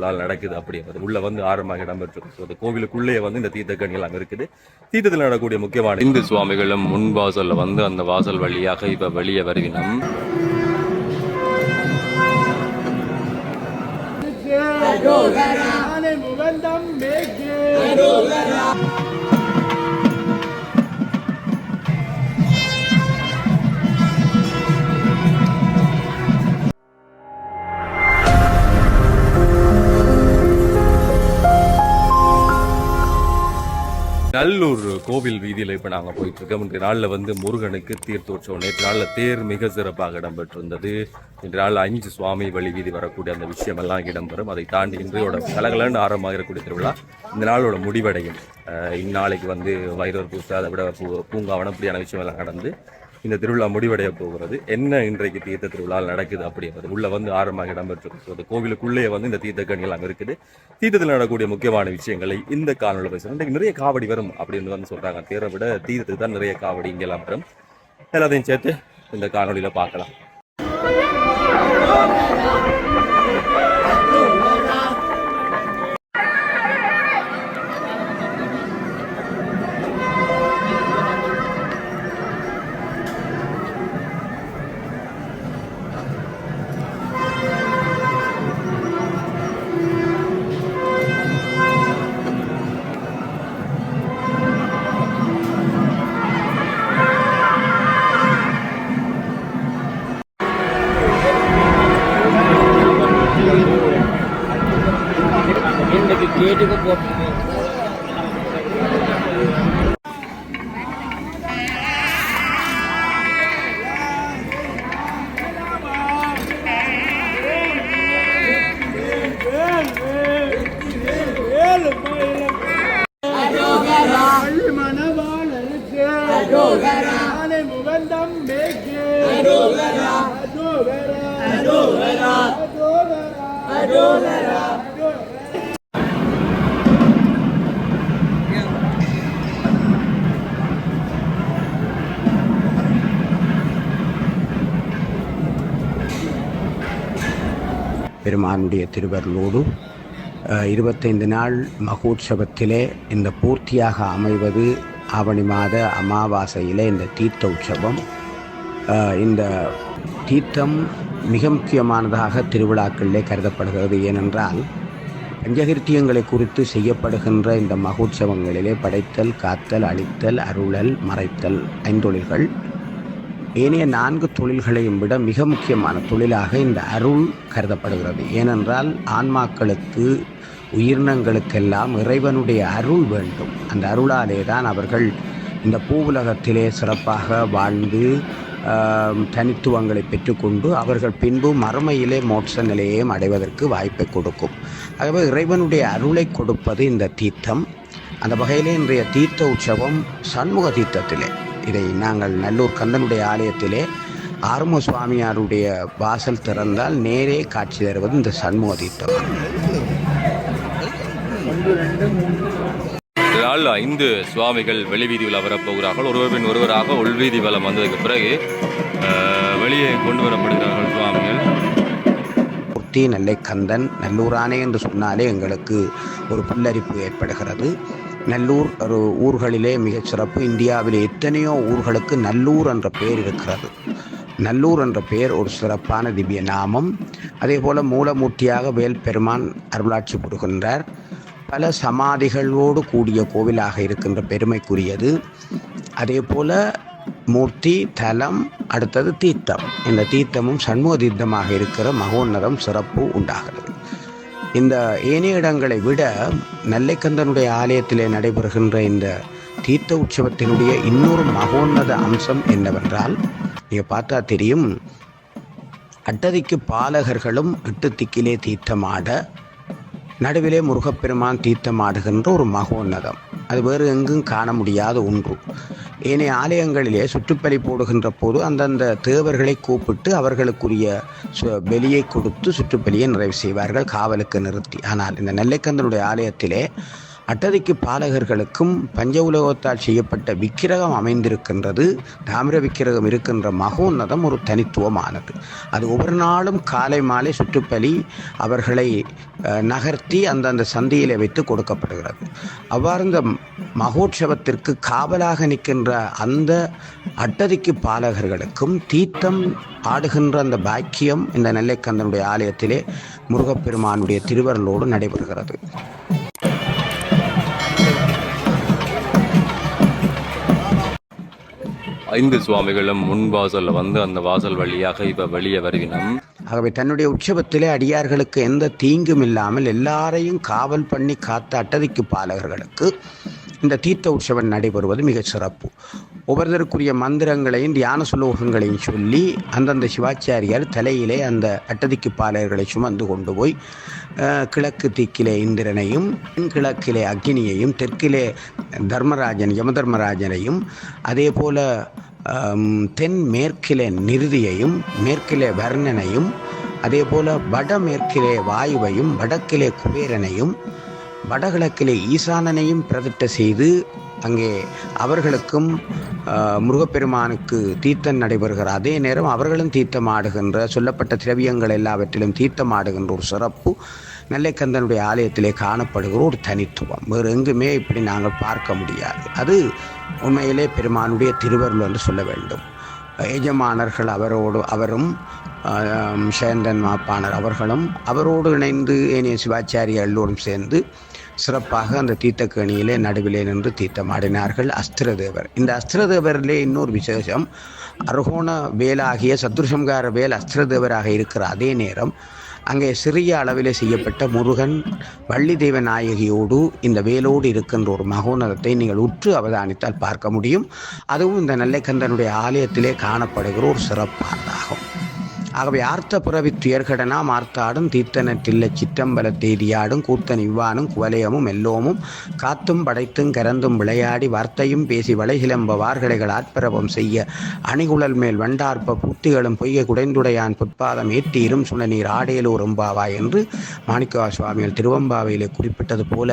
நடக்குது அப்படி உள்ள வந்து ஆரம்பமாக இடம்பெற்று அது கோவிலுக்குள்ளேயே வந்து இந்த தீர்த்தக்கணி எல்லாம் இருக்குது. தீர்த்தத்தில் நடக்கக்கூடிய முக்கியமான இந்து சுவாமிகளும் முன் வாசல்ல வந்து அந்த வாசல் வழியாக இப்ப வெளியே வருவினம் ஆனை முகந்தம் நல்லூர் கோவில் வீதியில் இப்போ நாங்கள் போயிட்டு இருக்கோம் இன்றைய நாளில் வந்து முருகனுக்கு தீர்த்தோற்சவம். நேற்று நாளில் தேர் மிக சிறப்பாக இடம்பெற்றிருந்தது. இன்று நாளில் அஞ்சு சுவாமி வழி வீதி வரக்கூடிய அந்த விஷயமெல்லாம் இடம்பெறும். அதை தாண்டி இன்றையோட கலகலன்னு ஆரம்பமாக இருக்கக்கூடிய திருவிழா இந்த நாளோட முடிவடையும். இந்நாளைக்கு வந்து வைரவர் பூசை அதை விட பூ பூங்காவனம் இப்படியான விஷயமெல்லாம் நடந்து இந்த திருவிழா முடிவடைய போகிறது. என்ன இன்றைக்கு தீர்த்த திருவிழா நடக்குது அப்படின்றது உள்ள வந்து ஆரம்பமாக இடம்பெற்று கோவிலுக்குள்ளேயே வந்து இந்த தீர்த்த எல்லாம் இருக்குது. தீர்த்தத்தில் நடக்கக்கூடிய முக்கியமான விஷயங்களை இந்த காணொலியில் பேசுகிறோம் இன்றைக்கு நிறைய காவடி வரும் அப்படின்னு வந்து சொல்றாங்க. தேரை விட தீர்த்தத்துக்கு தான் நிறைய காவடி இங்கெல்லாம் வரும். எல்லாத்தையும் சேர்த்து இந்த காணொலியில் பார்க்கலாம். பெருமானுடைய திருவருளோடு இருபத்தைந்து நாள் மகோத்சவத்திலே இந்த பூர்த்தியாக அமைவது ஆவணி மாத அமாவாசையிலே இந்த தீர்த்த உற்சவம் இந்த தீர்த்தம் மிக முக்கியமானதாக திருவிழாக்களிலே கருதப்படுகிறது. ஏனென்றால் பஞ்சகிருத்தியங்களை குறித்து செய்யப்படுகின்ற இந்த மகோத்சவங்களிலே படைத்தல் காத்தல் அழித்தல் அருளல் மறைத்தல் ஐந்தொழில்கள் ஏனைய நான்கு தொழில்களையும் விட மிக முக்கியமான தொழிலாக இந்த அருள் கருதப்படுகிறது. ஏனென்றால் ஆன்மாக்களுக்கு உயிரினங்களுக்கெல்லாம் இறைவனுடைய அருள் வேண்டும். அந்த அருளாலே தான் அவர்கள் இந்த பூவுலகத்திலே சிறப்பாக வாழ்ந்து தனித்துவங்களை பெற்றுக்கொண்டு அவர்கள் பின்பு மறுமையிலே மோட்ச நிலையையும் அடைவதற்கு வாய்ப்பை கொடுக்கும். ஆகவே இறைவனுடைய அருளை கொடுப்பது இந்த தீர்த்தம். அந்த வகையிலே இன்றைய தீர்த்த உற்சவம் சண்முக தீர்த்தத்திலே. இதை நாங்கள் நல்லூர் கந்தனுடைய ஆலயத்திலே ஆறும சுவாமியாருடைய வாசல் திறந்தால் நேரே காட்சி தருவது இந்த சண்முக தீர்த்தம் நாளில் ஐந்து சுவாமிகள் வெளிவீதியில் வரப்போகிறார்கள் ஒருவர் பின் ஒருவராக உள்வீதி வலம் வந்ததுக்கு பிறகு வெளியே கொண்டு வரப்படுகிறார்கள் சுவாமிகள். மூர்த்தி நெல்லை கந்தன் நல்லூரானே என்று சொன்னாலே எங்களுக்கு ஒரு புல்லரிப்பு ஏற்படுகிறது. நல்லூர் ஒரு ஊர்களிலே மிகச்சிறப்பு இந்தியாவிலே எத்தனையோ ஊர்களுக்கு நல்லூர் என்ற பெயர் இருக்கிறது. நல்லூர் என்ற பெயர் ஒரு சிறப்பான திவ்ய நாமம். அதே போல் மூலமூர்த்தியாக வேல் பெருமான் அருளாட்சி புரிகின்றார். பல சமாதிகளோடு கூடிய கோவிலாக இருக்கின்ற பெருமைக்குரியது. அதே போல் மூர்த்தி தலம் அடுத்தது தீர்த்தம். இந்த தீர்த்தமும் சண்முக தீர்த்தமாக இருக்கிற மகோன்னதம் சிறப்பு உண்டாகிறது. இந்த ஏனைய இடங்களை விட நெல்லைக்கந்தனுடைய ஆலயத்திலே நடைபெறுகின்ற இந்த தீர்த்த உற்சவத்தினுடைய இன்னொரு மகோன்னத அம்சம் என்னவென்றால் நீங்கள் பார்த்தா தெரியும் அட்டதிக்கு பாலகர்களும் எட்டு திக்கிலே தீர்த்தமாட நடுவிலே முருகப்பெருமான் தீர்த்தமாடுகின்ற ஒரு மகோன்னதம். அது வேறு எங்கும் காண முடியாத ஒன்று. ஏனைய ஆலயங்களிலே சுற்றுப்பலி போடுகின்ற போது அந்தந்த தேவர்களை கூப்பிட்டு அவர்களுக்குரிய சு- பலியை கொடுத்து சுற்றுப்பலியை நிறைவு செய்வார்கள் காவலுக்கு நிறுத்தி. ஆனால் இந்த நெல்லைக்கந்தனுடைய ஆலயத்திலே அட்டதிக்கு பாலகர்களுக்கும் பஞ்ச உலகத்தால் செய்யப்பட்ட விக்கிரகம் அமைந்திருக்கின்றது. தாமிர விக்கிரகம் இருக்கின்ற மகோன்னதம் ஒரு தனித்துவமானது. அது ஒவ்வொரு நாளும் காலை மாலை சுற்றுப்பலி அவர்களை நகர்த்தி அந்தந்த சந்தையில் வைத்து கொடுக்கப்படுகிறது. அவ்வாறு இந்த மகோற்சவத்திற்கு காவலாக நிற்கின்ற அந்த அட்டதிக்கு பாலகர்களுக்கும் தீர்த்தம் ஆடுகின்ற அந்த பாக்கியம் இந்த நெல்லைக்கந்தனுடைய ஆலயத்திலே முருகப்பெருமானுடைய திருவருளோடு நடைபெறுகிறது. ஐந்து சுவாமிகளும் முன் வாசலில் வந்து அந்த வாசல் வழியாக இப்ப வெளியே வருகினோம் ஆகவே தன்னுடைய உற்சவத்திலே அடியார்களுக்கு எந்த தீங்கும் இல்லாமல் எல்லாரையும் காவல் பண்ணி காத்த அட்டதிக்கு பாலகர்களுக்கு இந்த தீர்த்த உற்சவம் நடைபெறுவது மிகச் சிறப்பு. ஒவ்வொருத்தருக்குரிய மந்திரங்களையும் தியான சுலோகங்களையும் சொல்லி அந்தந்த சிவாச்சாரியார் தலையிலே அந்த அட்டதிக்கு பாலகர்களை சுமந்து கொண்டு போய் கிழக்கு திக்கிலே இந்திரனையும் கிழக்கிலே அக்னியையும் தெற்கிலே தர்மராஜன் யமதர்மராஜனையும் அதே போல் தென் மேற்கிலே நிருதியையும் மேற்கிலே வர்ணனையும் அதே போல் வடமேற்கிலே வாயுவையும் வடக்கிலே குபேரனையும் வடகிழக்கிலே ஈசானனையும் பிரதிட்ட செய்து அங்கே அவர்களுக்கும் முருகப்பெருமானுக்கு தீர்த்தம் நடைபெறுகிற அதே நேரம் அவர்களும் தீர்த்தம் ஆடுகின்ற சொல்லப்பட்ட திரவியங்கள் எல்லாவற்றிலும் தீர்த்தம் ஆடுகின்ற ஒரு சிறப்பு நெல்லைக்கந்தனுடைய ஆலயத்திலே காணப்படுகிற ஒரு தனித்துவம். வேறு எங்குமே இப்படி நாங்கள் பார்க்க முடியாது. அது உண்மையிலே பெருமானுடைய திருவருள் என்று சொல்ல வேண்டும். எஜமானர்கள் அவரோடு அவரும் சேந்தன் மாப்பாணர் அவர்களும் அவரோடு இணைந்து ஏனைய சிவாச்சாரிய எல்லோரும் சேர்ந்து சிறப்பாக அந்த தீர்த்தக்கேணியிலே நடுவிலே நின்று தீர்த்தமாடினார்கள் அஸ்திரதேவர். இந்த அஸ்திரதேவரிலே இன்னொரு விசேஷம் அருகோண வேலாகிய சத்ருஷங்கார வேல் அஸ்திரதேவராக இருக்கிற அதே நேரம் அங்கே சிறிய அளவில் செய்யப்பட்ட முருகன் வள்ளிதேவ நாயகியோடு இந்த வேலோடு இருக்கின்ற ஒரு மகோனதத்தை நீங்கள் உற்று அவதானித்தால் பார்க்க முடியும். அதுவும் இந்த நெல்லைக்கந்தனுடைய ஆலயத்திலே காணப்படுகிற ஒரு சிறப்பானதாகும். ஆகவே ஆர்த்த புறவி துயர்கடனாம் மார்த்தாடும் தீர்த்தன தில்லை சிற்றம்பல தேதியாடும் கூத்தன் இவ்வானும் குவலயமும் எல்லோமும் காத்தும் படைத்தும் கரந்தும் விளையாடி வார்த்தையும் பேசி வளைகிளம்ப வார்கடைகள் ஆட்பரவம் செய்ய அணிகுழல் மேல் வண்டார்ப்ப பூத்திகளும் பொய்ய குடைந்துடையான் புட்பாதம் ஏற்றீரும் சுனநீர் ஆடேலூர் எம்பாவா என்று மாணிக்கவா சுவாமிகள் திருவம்பாவையிலே குறிப்பிட்டது போல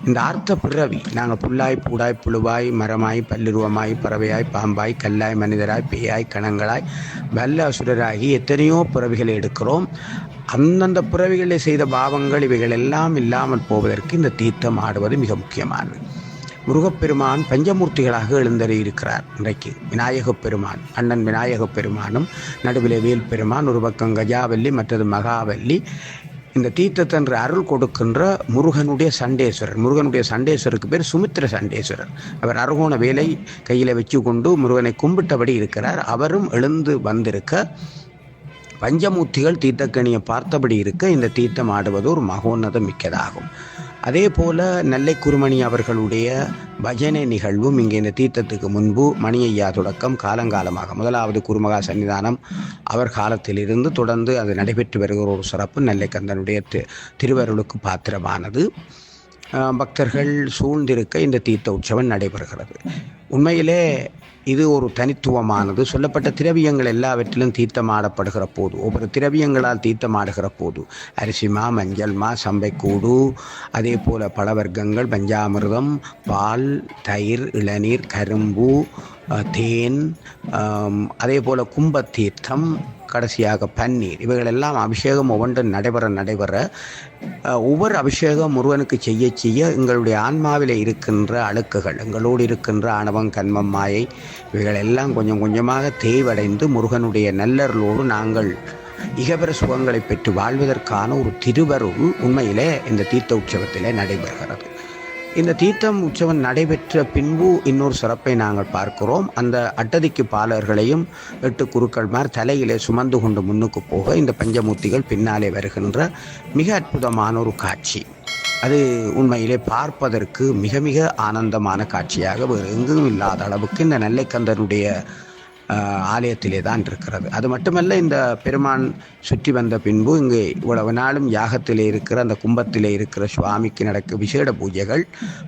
இந்த ஆர்த்த பிறவி நாங்கள் புல்லாய் பூடாய் புழுவாய் மரமாய் பல்லுருவமாய் பறவையாய் பாம்பாய் கல்லாய் மனிதராய் பேயாய் கணங்களாய் வல்ல அசுரராகி எத்தனையோ பிறவிகளை எடுக்கிறோம். அந்தந்த பிறவிகளை செய்த பாவங்கள் இவைகள் எல்லாம் இல்லாமல் போவதற்கு இந்த தீர்த்தம் ஆடுவது மிக முக்கியமானது. முருகப்பெருமான் பஞ்சமூர்த்திகளாக எழுந்தறி இருக்கிறார் இன்றைக்கு. விநாயகப் பெருமான் அண்ணன் விநாயகப் பெருமானும் நடுவிலே வேல் பெருமான் ஒரு பக்கம் கஜாவல்லி மற்றது மகாவல்லி. இந்த தீர்த்தத்தன்று அருள் கொடுக்கின்ற முருகனுடைய சண்டேஸ்வரர். முருகனுடைய சண்டேஸ்வருக்கு பேர் சுமித்திர சண்டேஸ்வரர். அவர் அருகோண வேலை கையில் வச்சு கொண்டு முருகனை கும்பிட்டபடி இருக்கிறார். அவரும் எழுந்து வந்திருக்க பஞ்சமூர்த்திகள் தீர்த்தக்கணியை பார்த்தபடி இருக்க இந்த தீர்த்தம் ஆடுவது ஒரு மகோன்னதம் மிக்கதாகும் அதே போல நெல்லை குருமணி அவர்களுடைய பஜனை நிகழ்வும் இங்கே இந்த தீர்த்தத்துக்கு முன்பு மணியையா தொடக்கம் காலங்காலமாக. முதலாவது குருமகா சன்னிதானம் அவர் காலத்திலிருந்து தொடர்ந்து அது நடைபெற்று வருகிற ஒரு சிறப்பு. நெல்லைக்கந்தனுடைய தி திருவருளுக்கு பாத்திரமானது. பக்தர்கள் சூழ்ந்திருக்க இந்த தீர்த்த உற்சவம் நடைபெறுகிறது. உண்மையிலே இது ஒரு தனித்துவமானது. சொல்லப்பட்ட திரவியங்கள் எல்லாவற்றிலும் தீர்த்தமாடப்படுகிற போது ஒவ்வொரு திரவியங்களால் தீர்த்தமாடுகிற போது அரிசிமா மஞ்சள்மா சம்பைக்கூடு அதே போல பழவர்க்கங்கள் பஞ்சாமிர்தம் பால் தயிர் இளநீர் கரும்பு தேன் அதே போல் கும்ப தீர்த்தம் கடைசியாக பன்னீர். இவைகளெல்லாம் அபிஷேகம் ஒவ்வொன்றும் நடைபெற நடைபெற ஒவ்வொரு அபிஷேகம் முருகனுக்கு செய்ய செய்ய எங்களுடைய ஆன்மாவில் இருக்கின்ற அழுக்குகள் எங்களோடு இருக்கின்ற ஆணவம் கண்மம் மாயை இவைகளெல்லாம் கொஞ்சம் கொஞ்சமாக தேய்வடைந்து முருகனுடைய நல்லர்களோடு நாங்கள் இகபர சுகங்களை பெற்று வாழ்வதற்கான ஒரு திருவருள் உண்மையிலே இந்த தீர்த்த உற்சவத்திலே நடைபெறுகிறது. இந்த தீர்த்தம் உற்சவம் நடைபெற்ற பின்பு இன்னொரு சிறப்பை நாங்கள் பார்க்கிறோம். அந்த அட்டதிக்கு பாலர்களையும் எட்டு குருக்கள்மார் தலையிலே சுமந்து கொண்டு முன்னுக்கு போக இந்த பஞ்சமூர்த்திகள் பின்னாலே வருகின்ற மிக அற்புதமான ஒரு காட்சி. அது உண்மையிலே பார்ப்பதற்கு மிக மிக ஆனந்தமான காட்சியாக வேறு எங்கும் இல்லாத அளவுக்கு இந்த நெல்லைக்கந்தனுடைய ஆலயத்திலே தான் இருக்கிறது. அது மட்டுமல்ல இந்த பெருமான் சுற்றி வந்த பின்பு இங்கே இவ்வளவு நாளும் யாகத்திலே இருக்கிற அந்த கும்பத்திலே இருக்கிற சுவாமிக்கு நடக்க விசேட பூஜைகள்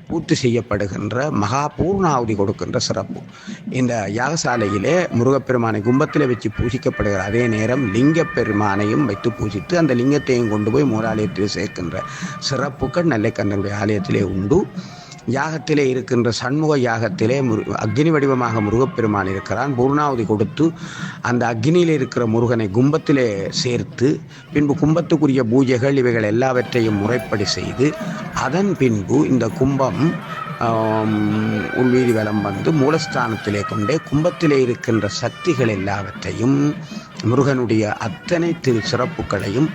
பூர்த்தி செய்யப்படுகின்ற மகா பூர்ணாவதி கொடுக்கின்ற சிறப்பு. இந்த யாகசாலையிலே முருகப்பெருமானை கும்பத்தில் வச்சு பூஜிக்கப்படுகிற அதே நேரம் லிங்க பெருமானையும் வைத்து பூஜித்து அந்த லிங்கத்தையும் கொண்டு போய் மூலாலயத்தில் சேர்க்கின்ற சிறப்புகள் நெல்லைக்கண்ணனுடைய ஆலயத்திலே உண்டு. யாகத்திலே இருக்கின்ற சண்முக யாகத்திலே முரு அக்னி வடிவமாக முருகப்பெருமான் இருக்கிறான். பூர்ணாவதி கொடுத்து அந்த அக்னியில் இருக்கிற முருகனை கும்பத்திலே சேர்த்து பின்பு கும்பத்துக்குரிய பூஜைகள் இவைகள் எல்லாவற்றையும் முறைப்படி செய்து அதன் பின்பு இந்த கும்பம் உள்வீதி வலம் வந்து மூலஸ்தானத்திலே கொண்டே கும்பத்திலே இருக்கின்ற சக்திகள் எல்லாவற்றையும் முருகனுடைய அத்தனை திரு சிறப்புகளையும்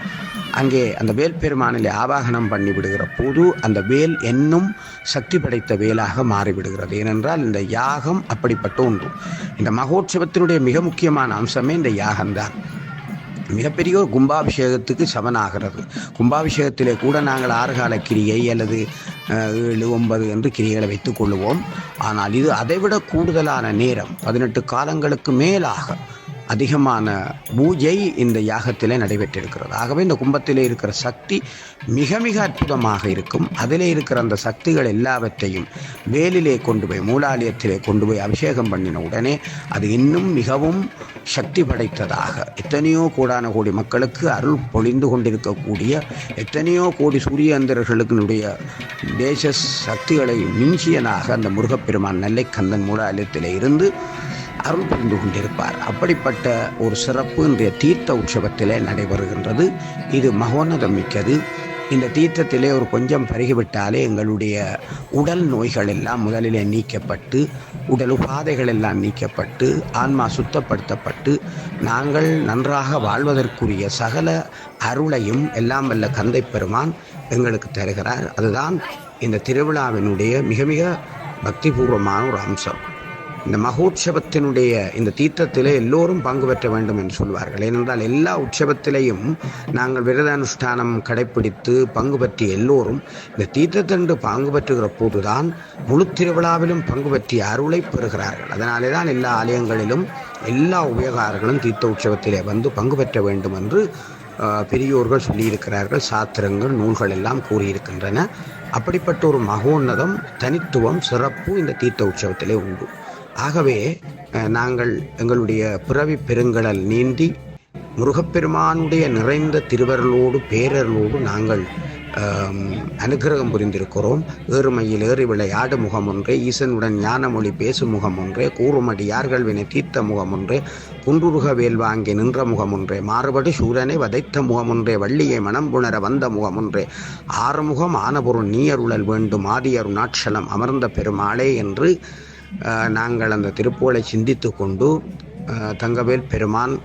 அங்கே அந்த வேல் பெருமானிலே ஆவாகனம் பண்ணி விடுகிற போது அந்த வேல் என்னும் சக்தி படைத்த வேலாக மாறிவிடுகிறது. ஏனென்றால் இந்த யாகம் அப்படிப்பட்ட ஒன்று. இந்த மகோற்சவத்தினுடைய மிக முக்கியமான அம்சமே இந்த யாகம்தான். மிகப்பெரிய ஒரு கும்பாபிஷேகத்துக்கு சமனாகிறது. கும்பாபிஷேகத்திலே கூட நாங்கள் ஆறுகால கிரியை அல்லது ஏழு ஒன்பது என்று கிரியைகளை வைத்துக் கொள்ளுவோம். ஆனால் இது அதைவிட கூடுதலான நேரம். பதினெட்டு காலங்களுக்கு மேலாக அதிகமான பூஜை இந்த யாகத்திலே நடைபெற்றிருக்கிறது. ஆகவே இந்த கும்பத்திலே இருக்கிற சக்தி மிக மிக அற்புதமாக இருக்கும். அதிலே இருக்கிற அந்த சக்திகள் எல்லாவற்றையும் வேலிலே கொண்டு போய் மூலாலயத்திலே கொண்டு போய் அபிஷேகம் பண்ணின உடனே அது இன்னும் மிகவும் சக்தி படைத்ததாக எத்தனையோ கோடான கோடி மக்களுக்கு அருள் பொழிந்து கொண்டிருக்கக்கூடிய எத்தனையோ கோடி சூரியந்திரர்களுடைய தேச சக்திகளை மிஞ்சியனாக அந்த முருகப்பெருமான் நெல்லைக்கந்தன் மூலாலயத்திலே இருந்து அருள் புரிந்து கொண்டிருப்பார் அப்படிப்பட்ட ஒரு சிறப்பு இன்றைய தீர்த்த உற்சவத்திலே நடைபெறுகின்றது. இது மகோன்னதம் மிக்கது இந்த தீர்த்தத்திலே ஒரு கொஞ்சம் பருகிவிட்டாலே எங்களுடைய உடல் நோய்கள் எல்லாம் முதலிலே நீக்கப்பட்டு உடல் உபாதைகள் எல்லாம் நீக்கப்பட்டு ஆன்மா சுத்தப்படுத்தப்பட்டு நாங்கள் நன்றாக வாழ்வதற்குரிய சகல அருளையும் எல்லாம் வல்ல கந்தை பெருமான் எங்களுக்கு தருகிறார். அதுதான் இந்த திருவிழாவினுடைய மிக மிக பக்திபூர்வமான ஒரு அம்சம். இந்த மகோற்சவத்தினுடைய இந்த தீர்த்தத்திலே எல்லோரும் பங்கு பெற்ற வேண்டும் என்று சொல்வார்கள். ஏனென்றால் எல்லா உற்சவத்திலேயும் நாங்கள் விரத அனுஷ்டானம் கடைப்பிடித்து பங்கு பற்றிய எல்லோரும் இந்த தீர்த்தத்தன்று பங்கு பெற்றுகிற போதுதான் முழு திருவிழாவிலும் பங்கு பற்றிய அருளை பெறுகிறார்கள். அதனாலே தான் எல்லா ஆலயங்களிலும் எல்லா உபயோகாரர்களும் தீர்த்த உற்சவத்திலே வந்து பங்கு பெற்ற வேண்டும் என்று பெரியோர்கள் சொல்லியிருக்கிறார்கள். சாத்திரங்கள் நூல்கள் எல்லாம் கூறியிருக்கின்றன. அப்படிப்பட்ட ஒரு மகோன்னதம் தனித்துவம் சிறப்பு இந்த தீர்த்த உற்சவத்திலே உண்டு. ஆகவே நாங்கள் எங்களுடைய பிறவி பெருங்கடல் நீந்தி முருகப்பெருமானுடைய நிறைந்த திருவருளோடு பேரர்களோடு நாங்கள் அனுகிரகம் அனுக்கிரகம் புரிந்திருக்கிறோம். ஏறுமையில் ஏறி விளையாடு முகம் ஒன்றே ஈசனுடன் ஞானமொழி பேசும் முகம் ஒன்றே கூறுமடியார்கள் வினை தீர்த்த முகம் ஒன்றே குன்றுருக வேல் வாங்கி நின்ற முகம் ஒன்றே மாறுபடு சூரனை வதைத்த முகம் ஒன்றே வள்ளியை மனம் புணர வந்த முகம் ஒன்றே ஆறுமுகம் ஆனபொருள் நீயருளல் வேண்டும் ஆதியருணாட்சலம் அமர்ந்த பெருமாளே என்று நாங்கள் அந்த திருப்புகளை சிந்தித்து கொண்டு தங்கவேல் பெருமான்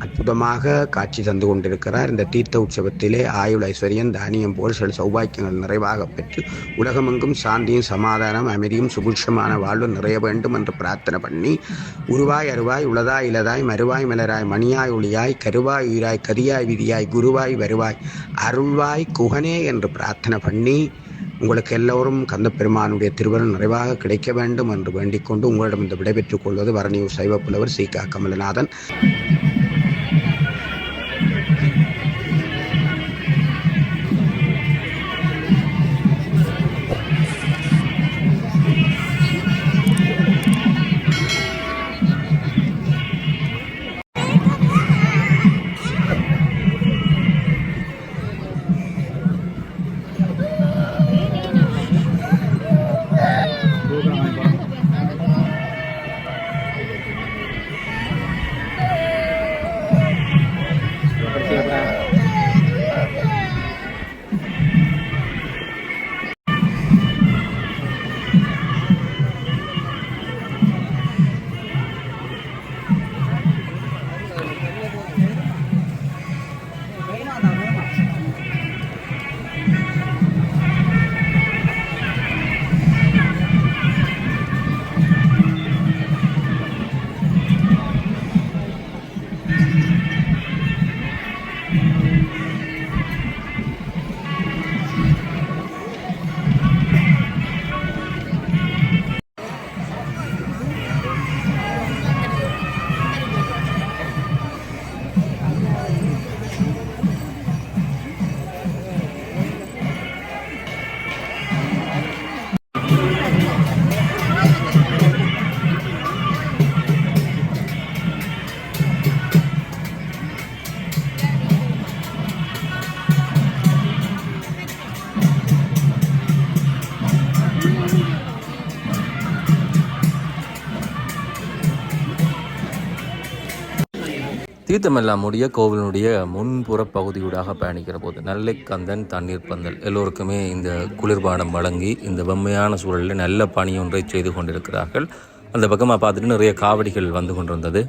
அற்புதமாக காட்சி தந்து கொண்டிருக்கிறார். இந்த தீர்த்த உற்சவத்திலே ஆயுள் ஐஸ்வர்யம் தானியம் போல் சில சௌபாக்கியங்கள் நிறைவாக பெற்று உலகமெங்கும் சாந்தியும் சமாதானம் அமைதியும் சுபிட்சமான வாழ்வு நிறைய வேண்டும் என்று பிரார்த்தனை பண்ணி உருவாய் அருவாய் உளதாய் இலதாய் மறுவாய் மலராய் மணியாய் ஒளியாய் கருவாய் உயிராய் கரியாய் விதியாய் குருவாய் வருவாய் அருள்வாய் குகனே என்று பிரார்த்தனை பண்ணி உங்களுக்கு எல்லோரும் கந்த பெருமானுடைய திருவருள் நிறைவாக கிடைக்க வேண்டும் என்று வேண்டிக் கொண்டு உங்களிடம் இந்த விடைபெற்றுக் கொள்வது வரணியூர் சைவ புலவர் சி கமலநாதன். தீர்த்தமெல்லாம் முடிய கோவிலினுடைய முன்புற பகுதியூடாக பயணிக்கிற போது நல்லைக்கந்தன் தண்ணீர் பந்தல் எல்லோருக்குமே இந்த குளிர்பானம் வழங்கி இந்த வெம்மையான சூழலில் நல்ல பணி ஒன்றை செய்து கொண்டிருக்கிறார்கள். அந்த பக்கமாக பார்த்துட்டு நிறைய காவடிகள் வந்து கொண்டிருந்தது.